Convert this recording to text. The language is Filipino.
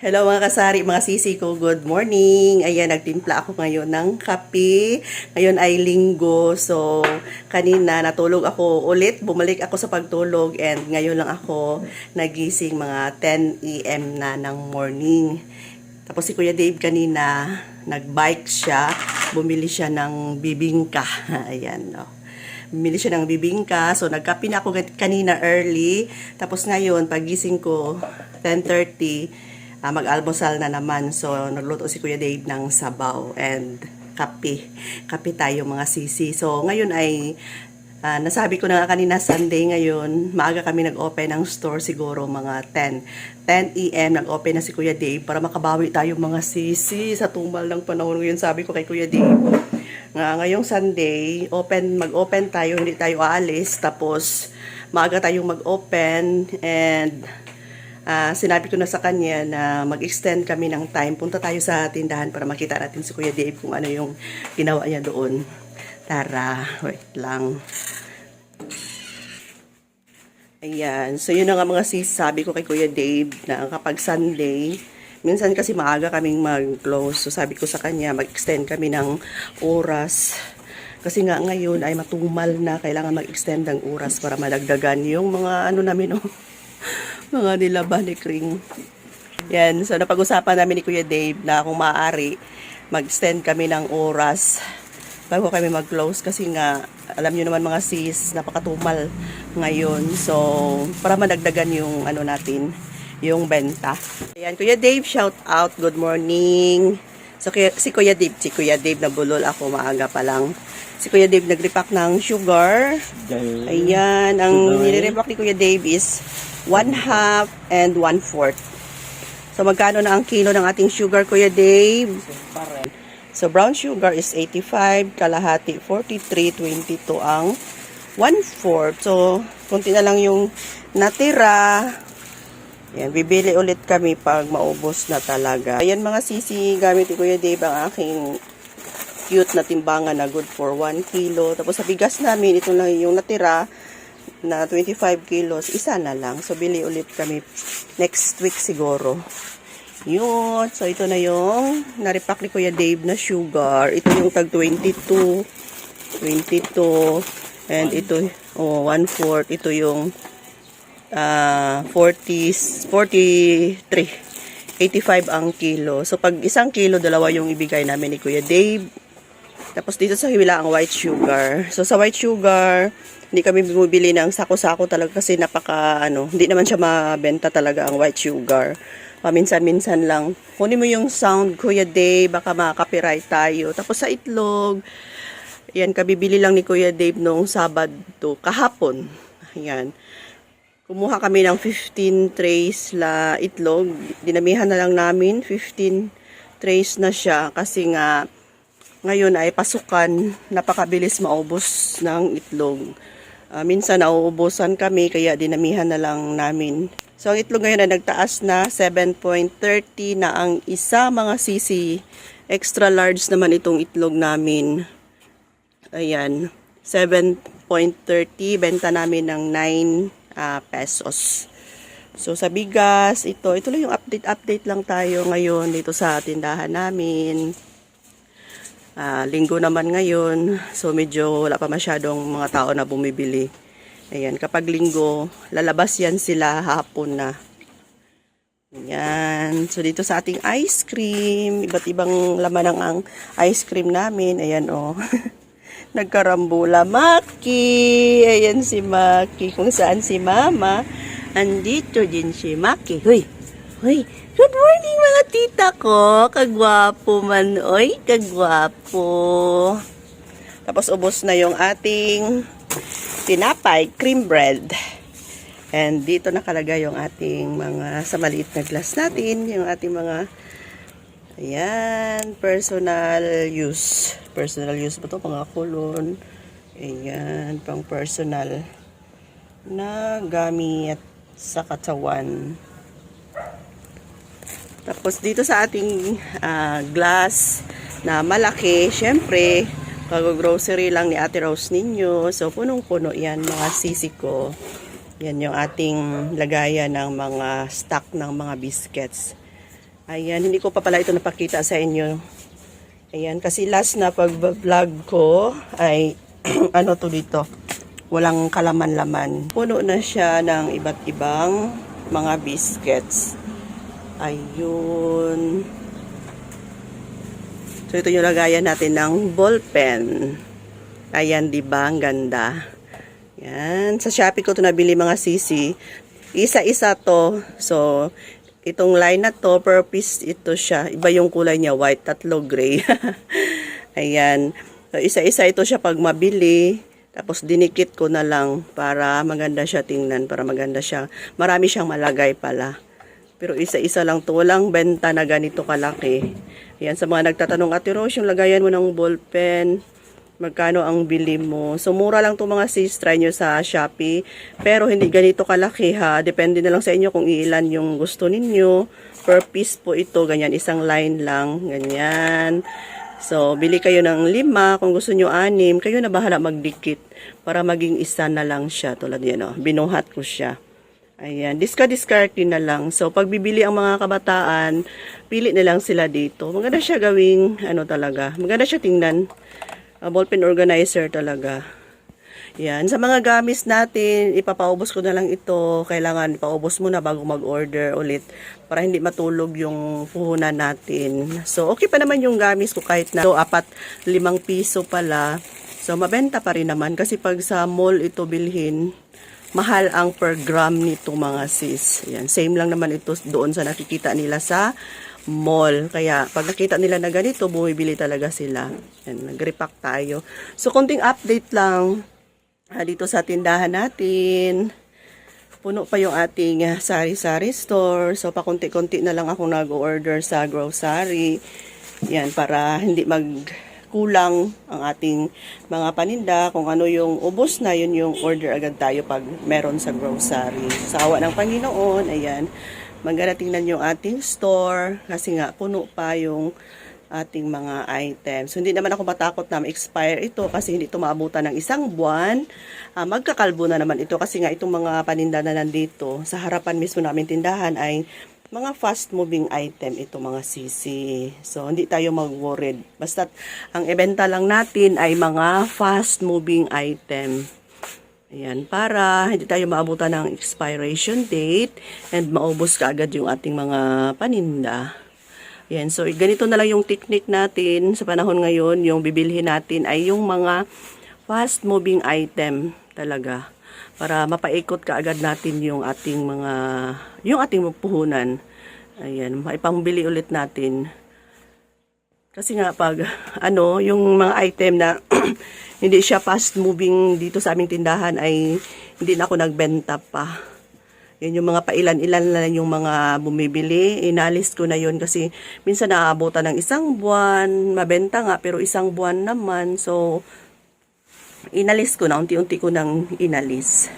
Hello mga kasari, mga sisi ko, good morning. Ayan, nagtimpla ako ngayon ng kape. Ngayon ay linggo, so kanina natulog ako ulit. Bumalik ako sa pagtulog and ngayon lang ako nagising mga 10 a.m. na ng morning. Tapos si Kuya Dave kanina, nagbike siya, bumili siya ng bibingka. Ayan, no. Bumili siya ng bibingka. So, nagkape na ako kanina early. Tapos ngayon, pagising ko, 10.30, ah, mag-almusal na naman. So, nagluto si Kuya Dave ng sabaw and kape. Kape tayo mga sisi. So, ngayon ay, ah, nasabi ko na nga kanina Sunday ngayon, maaga kami nag-open ng store siguro mga 10. 10 a.m. nag-open na si Kuya Dave para makabawi tayo mga sisi sa tumal ng panahon ngayon. Sabi ko kay Kuya Dave, nga ngayong Sunday, open mag-open tayo, hindi tayo aalis tapos maaga tayong mag-open and ah, sinabi ko na sa kanya na mag-extend kami ng time. Punta tayo sa tindahan para makita natin si Kuya Dave kung ano yung ginawa niya doon. Tara, wait lang. Ayan. So, yun na nga mga sis, sabi ko kay Kuya Dave na kapag Sunday, minsan kasi maaga kaming mag-close. So, sabi ko sa kanya, mag-extend kami ng oras. Kasi nga ngayon ay matumal na, kailangan mag-extend ng oras para madagdagan yung mga ano namin, oh, mga nilaban ni Kring. Yan. So, napag-usapan namin ni Kuya Dave na kung maaari, mag-extend kami ng oras bago kami mag-close kasi nga alam niyo naman mga sis napakatumal ngayon so para madagdagan yung ano natin yung benta ayan Kuya Dave shout out good morning so kuya, si Kuya Dave si Kuya Dave nabulol ako maaga pa lang. Si Kuya Dave nagrepack ng sugar. Ayan ang nilirepack ni Kuya Dave is one half and one fourth. So magkano na ang kilo ng ating sugar Kuya Dave? So, brown sugar is 85, kalahati 43.22 ang 1/4. So, kunti na lang yung natira. Yan, bibili ulit kami pag maubos na talaga. Ayan mga sisi, gamit ni Kuya Dave ang aking cute na timbangan na good for 1 kilo. Tapos sa bigas namin, ito lang yung natira na 25 kilos, isa na lang. So, bili ulit kami next week siguro. Yun. So, ito na yung naripak ni Kuya Dave na sugar. Ito yung tag 22. 22. And ito, oh, 1-4. Ito yung ah 40, 43. 85 ang kilo. So, pag isang kilo, dalawa yung ibigay namin ni Kuya Dave. Tapos dito sa hila ang white sugar. So, sa white sugar, hindi kami bumibili ng sako-sako talaga kasi napaka, ano, hindi naman siya mabenta talaga ang white sugar. Paminsan-minsan lang. Kunin mo yung sound, Kuya Dave, baka makaka-copyright tayo. Tapos sa itlog, yan, kabibili lang ni Kuya Dave noong Sabado, kahapon. Ayan. Kumuha kami ng 15 trays la itlog. Dinamihan na lang namin, 15 trays na siya kasi nga ngayon ay pasukan, napakabilis maubos ng itlog. Ah, minsan nauubusan kami kaya dinamihan na lang namin. So, ang itlog ngayon ay nagtaas na 7.30 na ang isa mga sisi. Extra large naman itong itlog namin. Ayan. 7.30. Benta namin ng 9 ah, pesos. So, sa bigas, ito. Ito lang yung update-update lang tayo ngayon dito sa tindahan namin. Ah, linggo naman ngayon. So, medyo wala pa masyadong mga tao na bumibili. Ayan, kapag linggo, lalabas yan sila hapon na. Ayan. So, dito sa ating ice cream, iba't ibang laman ng ang ice cream namin. Ayan, oh. Nagkarambula. Maki! Ayan si Maki. Kung saan si Mama. Andito din si Maki. Huy! Huy! Good morning mga tita ko. Kagwapo man. Oy, kagwapo. Tapos ubos na yung ating tinapay, cream bread. And dito nakalagay yung ating mga, sa maliit na glass natin, yung ating mga, ayan, personal use. Personal use ba ito? Mga kulon. Ayan, pang personal na gamit sa katawan. Tapos dito sa ating ah, glass na malaki, syempre, Pag-grocery lang ni Ate Rose ninyo. So, punong-puno yan, mga sisi ko. Yan yung ating lagayan ng mga stock ng mga biscuits. Ayan, hindi ko pa pala ito napakita sa inyo. Ayan, kasi last na pag-vlog ko ay ano to dito, walang kalaman-laman. Puno na siya ng iba't ibang mga biscuits. Ayun. So, ito yung lagayan natin ng ballpen. Ayan, di ba? Ang ganda. Yan. Sa Shopee ko ito nabili mga sisi. Isa-isa to. So, itong line na to, per piece ito siya. Iba yung kulay niya, white, tatlo gray. Ayan. Isa-isa ito siya pag mabili. Tapos dinikit ko na lang para maganda siya tingnan, para maganda siya. Marami siyang malagay pala. Pero isa-isa lang to. Walang benta na ganito kalaki. Ayan, sa mga nagtatanong, Ate Rose, yung lagayan mo ng ballpen, magkano ang bili mo? So, mura lang to mga sis, try nyo sa Shopee. Pero hindi ganito kalaki ha. Depende na lang sa inyo kung ilan yung gusto ninyo. Per piece po ito, ganyan, isang line lang, ganyan. So, bili kayo ng lima. Kung gusto nyo anim, kayo na bahala magdikit para maging isa na lang siya. Tulad yan, oh. binuhat ko siya. Ayan, discard-discard na lang. So, pag bibili ang mga kabataan, pili na lang sila dito. Maganda siya gawing, ano talaga, maganda siya tingnan. Uh, ballpen organizer talaga. Yan. Sa mga gamis natin, ipapaubos ko na lang ito. Kailangan paubos muna bago mag-order ulit para hindi matulog yung puhunan natin. So, okay pa naman yung gamis ko kahit na so, apat, limang piso pala. So, mabenta pa rin naman kasi pag sa mall ito bilhin, mahal ang per gram nito mga sis. Yan. Same lang naman ito doon sa nakikita nila sa mall. Kaya pag nakita nila na ganito, bumibili talaga sila. Yan, nag-repack tayo. So, konting update lang ah, dito sa tindahan natin. Puno pa yung ating ah, sari-sari store. So, pakunti-kunti na lang ako nag-order sa grocery. Yan, para hindi mag kulang ang ating mga paninda. Kung ano yung ubos na, yun yung order agad tayo pag meron sa grocery. Sa awa ng Panginoon, ayan, maganda tingnan yung ating store kasi nga puno pa yung ating mga items. So, hindi naman ako matakot na ma-expire ito kasi hindi ito maabutan ng isang buwan. Ah, magkakalbo na naman ito kasi nga itong mga paninda na nandito sa harapan mismo namin tindahan ay mga fast moving item ito mga sisi. So, hindi tayo mag-worried. Basta ang ibenta lang natin ay mga fast moving item. Ayan, para hindi tayo maabutan ng expiration date and maubos kaagad yung ating mga paninda. Ayan, so ganito na lang yung technique natin sa panahon ngayon. Yung bibilhin natin ay yung mga fast moving item talaga para mapaikot kaagad natin yung ating mga yung ating puhunan. Ayan, maipambili ulit natin. Kasi nga pag ano, yung mga item na hindi siya fast moving dito sa aming tindahan ay hindi na ako nagbenta pa. Yun yung mga pailan-ilan na lang yung mga bumibili. Inalis ko na yun kasi minsan naaabutan ng isang buwan. Mabenta nga pero isang buwan naman. So, inalis ko na. Unti-unti ko nang inalis.